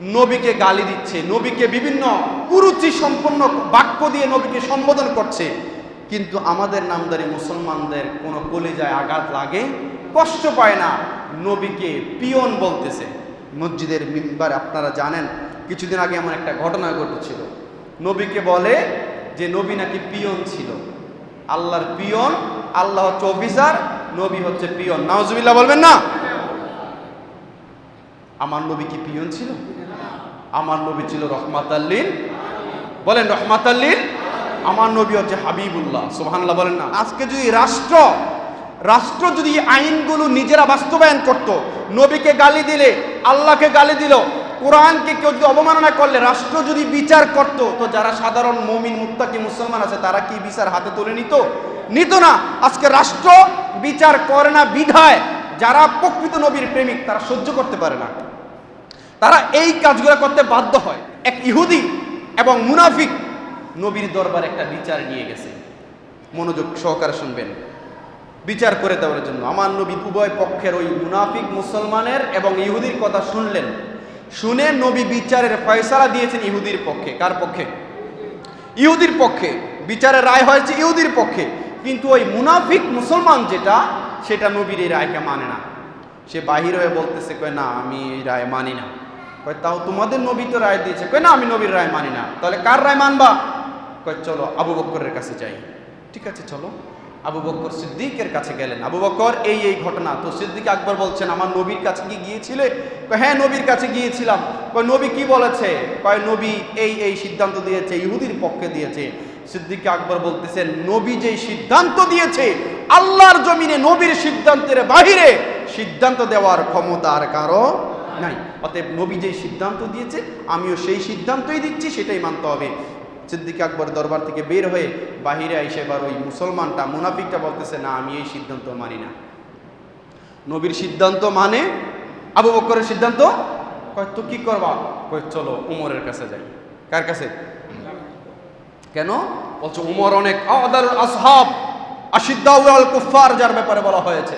নবীকে গালি দিচ্ছে, নবীকে বিভিন্ন কুরুচি সম্পন্ন বাক্য দিয়ে নবীকে সম্বোধন করছে। কিন্তু আমাদের নামদারি মুসলমানদের কোনো কলিজায় আঘাত লাগে, কষ্ট পায় না, নবীকে পিয়ন বলতেছে। মসজিদের মিম্বার, আপনারা জানেন, কিছুদিন আগে এমন একটা ঘটনা ঘটেছিল। নবীকে বলে যে নবী নাকি পিয়ন ছিল। আল্লাহর পিয়ন, আল্লাহ হচ্ছে অফিসার, নবী হচ্ছে পিয়ন। নাওজুবিল্লাহ বলবেন না? আমার নবী কি পিয়ন ছিল? আমার নবী ছিল রহমাত আল্লিন বলেন রহমাত আল্লিন আমার নবী হচ্ছে হাবিবুল্লাহ। সুবহানাল্লাহ বলেন না। আজকে যদি রাষ্ট্র রাষ্ট্র যদি আইনগুলো নিজেরা বাস্তবায়ন করত, নবীকে গালি দিলে, আল্লাহকে গালি দিল, কোরআনকে কেউ যদি অবমাননা করলে, রাষ্ট্র যদি বিচার করত, তো যারা সাধারণ মমিন মুক্তাকি মুসলমান আছে, তারা কি বিচার হাতে তুলে নিত? নিত না। আজকে রাষ্ট্র বিচার করে না বিধায়, যারা প্রকৃত নবীর প্রেমিক, তারা সহ্য করতে পারে না। তারা এই কাজগুলো করতে বাধ্য হয়। এক ইহুদি এবং মুনাফিক নবীর দরবার একটা বিচার নিয়ে গেছে। মনোযোগ সহকারে শুনবেন। বিচার করে দেওয়ার জন্য। আমার নবী উভয় পক্ষের ওই মুনাফিক মুসলমানের এবং ইহুদির কথা শুনলেন। শুনে নবী বিচারের ফয়সালা দিয়েছেন ইহুদির পক্ষে। কার পক্ষে? ইহুদির পক্ষে। বিচারের রায় হয়েছে ইহুদির পক্ষে। কিন্তু ওই মুনাফিক মুসলমান যেটা, সেটা নবীর এই রায়কে মানে না। সে বাহির হয়ে বলতেছে কয়, না, আমি এই রায় মানি না। কয়, তাও তোমাদের নবী তো রায় দিয়েছে। কয়, না, আমি নবীর রায় মানি না। তাহলে কার রায় মানবা? কয়, চলো, আবু বক্করের কাছে যাই। ঠিক আছে, চলো। আবু বক্কর সিদ্দিকের কাছে গেলেন। আবু বক্কর, এই এই ঘটনা। তো সিদ্দিক আকবর বলছেন, আমার নবীর কাছে কি গিয়েছিলে? হ্যাঁ নবীর কাছে গিয়েছিলাম। কয়, নবী কি বলেছে? কয়, নবী এই এই সিদ্ধান্ত দিয়েছে, ইহুদির পক্ষে দিয়েছে। সিদ্দিক আকবর বলতেছেন, নবী যেই সিদ্ধান্ত দিয়েছে, আল্লাহর জমিনে নবীর সিদ্ধান্তের বাহিরে সিদ্ধান্ত দেওয়ার ক্ষমতা আর কারও নাই। অতএব নবী যেই সিদ্ধান্ত দিয়েছে, আমিও সেই সিদ্ধান্তই দিচ্ছি, সেটাই মানতে হবে। সিদ্দিক আকবর দরবার থেকে বের হয়ে বাহিরে এসে এবার ওই মুসলমানটা, মুনাফিকটা বলতেছে, না, আমি এই সিদ্ধান্ত মানি না। নবীর সিদ্ধান্ত মানে আবু বক্করের সিদ্ধান্ত? কয়, তো কি করবা? কয়, চলো, উমরের কাছে যাই। কার কাছে? কেন? বলছে, উমর অনেক আসহাব, আশিদ্দাউল কুফার যার ব্যাপারে বলা হয়েছে।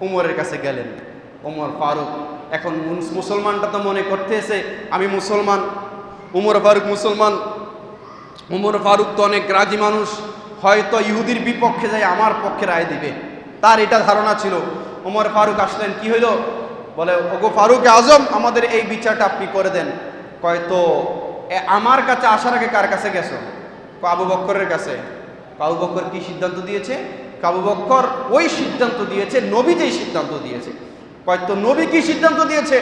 উমরের কাছে গেলেন। উমর ফারুক এখন মুসলমানটা তো মনে করতেছে আমি মুসলমান উমর ফারুক মুসলমান। উমর ফারুক তো অনেক রাজি মানুষ হয়তো ইহুদির বিপক্ষে যায় আমার পক্ষে রায় দিবে। তার এটা ধারণা ছিল। উমর ফারুক আসলেন কি হইল? বলে ওগো ফারুক আজম আমাদের এই বিচারটা আপনি করে দেন। কয় তো এ, আমার কাছে আসার আগে কার কাছে গেছো? কয়, আবু বক্করের কাছে। কয়, আবু বক্কর কি সিদ্ধান্ত দিয়েছে? কয়, আবু বক্কর ওই সিদ্ধান্ত দিয়েছে নবী যেই সিদ্ধান্ত দিয়েছে। কয় তো নবী কি সিদ্ধান্ত দিয়েছে?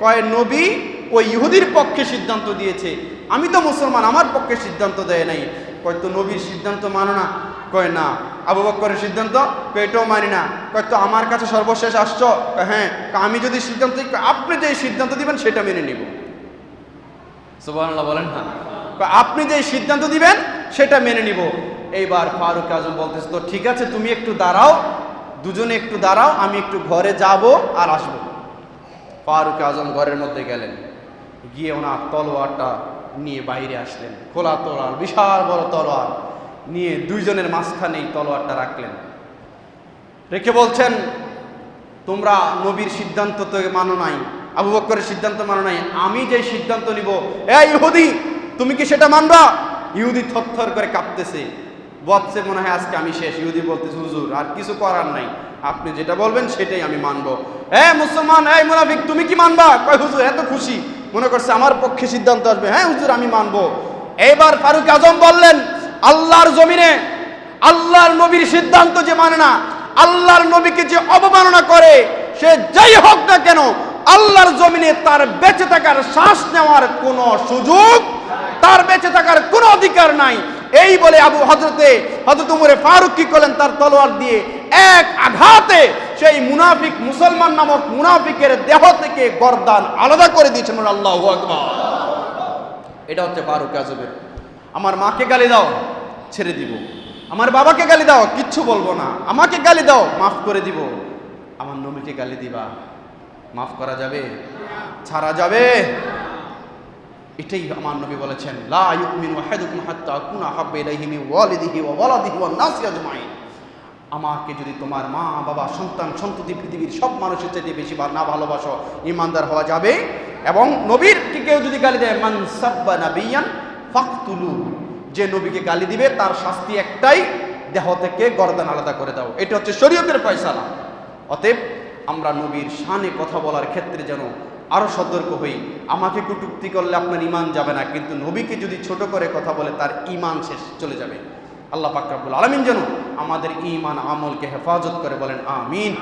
কয় নবী ওই ইহুদির পক্ষে সিদ্ধান্ত দিয়েছে। আমি তো মুসলমান আমার পক্ষে সিদ্ধান্ত দেয় নাই। কয় তো নবীর সিদ্ধান্ত মানো না? কয় না। আবু বক্করের সিদ্ধান্ত? এটাও মানি না। কয় তো আমার কাছে সর্বশেষ আসছো? হ্যাঁ। আমি যদি সিদ্ধান্ত আপনি যে সিদ্ধান্ত দিবেন সেটা মেনে নিব। সুবহানাল্লাহ বলেন না। আপনি যে সিদ্ধান্ত দিবেন সেটা মেনে নিব। এইবার ফারুক আজম বলতেছে তো ঠিক আছে তুমি একটু দাঁড়াও দুজনে একটু দাঁড়াও, আমি একটু ঘরে যাব আর আসব। ফারুক আজম ঘরের মধ্যে গেলেন। গিয়ে ওনার তলোয়ারটা নিয়ে বাইরে আসলেন। খোলা তলোয়ার, বিশাল বড় তলোয়ার। নিয়ে দুইজনের মাঝখানে এই তলোয়ারটা রাখলেন। রেখে বলছেন, তোমরা নবীর সিদ্ধান্ত তো মানো নাই, আবু বক্করের সিদ্ধান্ত মানো নাই, আমি যে সিদ্ধান্ত নিব, এ ইহুদি, তুমি কি সেটা মানবা? ইহুদি থরথর করে কাঁপতেছে। বলছে মনে হয় আজকে আমি শেষ। ইহুদি বলতেছে, হুজুর, আর কিছু করার নাই। আপনি যেটা বলবেন সেটাই আমি মানবো। হ্যাঁ মুসলমান, এই মুনাফিক, তুমি কি মানবা? কয়, হুজুর, এত খুশি। মনে করছে আমার পক্ষে সিদ্ধান্ত আসবে। হ্যাঁ হুজুর, আমি মানবো। এইবার ফারুক আজম বললেন, আল্লাহর জমিনে আল্লাহর নবীর সিদ্ধান্ত যে মানে না, আল্লাহর নবীকে যে অবমাননা করে, সে যাই হোক না কেন, আল্লাহর জমিনে তার বেঁচে থাকার শ্বাস নেওয়ার কোনো সুযোগ, তার বেঁচে থাকার কোনো অধিকার নাই। এই বলে আবু হজরতে হজরত উমরে ফারুক কি করলেন? তার তলোয়ার দিয়ে এক আঘাতে সেই মুনাফিক, মুসলমান নামক মুনাফিকের দেহ থেকে গরদান আলাদা করে দিয়েছেন আল্লাহ এটা হচ্ছে ফারুক আজমের। আমার মাকে গালি দাও, ছেড়ে দিব। আমার বাবাকে গালি দাও, কিচ্ছু বলব না। আমাকে গালি দাও, মাফ করে দিব। আমার নবীকে গালি দিবা। মাফ করা যাবে? ছাড়া যাবে? এটাই আমার নবী বলেছেন, লা ইউমিনু হাত্তা আকুনা হাব্বা ইলাইহি ওয়ালিদিহি ওয়া ওয়ালাদিহি নাসি আজমাইন। আমাকে যদি তোমার মা, বাবা, সন্তান সন্ততি পৃথিবীর সব মানুষের চাইতে বেশি না ভালোবাসো ইমানদার হওয়া যাবে। এবং নবীর কি কেউ যদি গালি দেয়, মান সাব্বা নাবিয়ান ফাকতুলু, যে নবীকে গালি দিবে, তার শাস্তি একটাই, দেহ থেকে গর্দান আলাদা করে দাও। এটা হচ্ছে শরীয়তের ফয়সালা। অতএব আমরা নবীর শানে কথা বলার ক্ষেত্রে যেন আরও সতর্ক হই। আমাকে কটুক্তি করলে আপনার ইমান যাবে না, কিন্তু নবীকে যদি ছোট করে কথা বলে তার ইমান শেষ চলে যাবে। আল্লাহ পাকরাবুল আলমিন যেন আমাদের ইমান আমলকে হেফাজত করে বলেন, আমিন।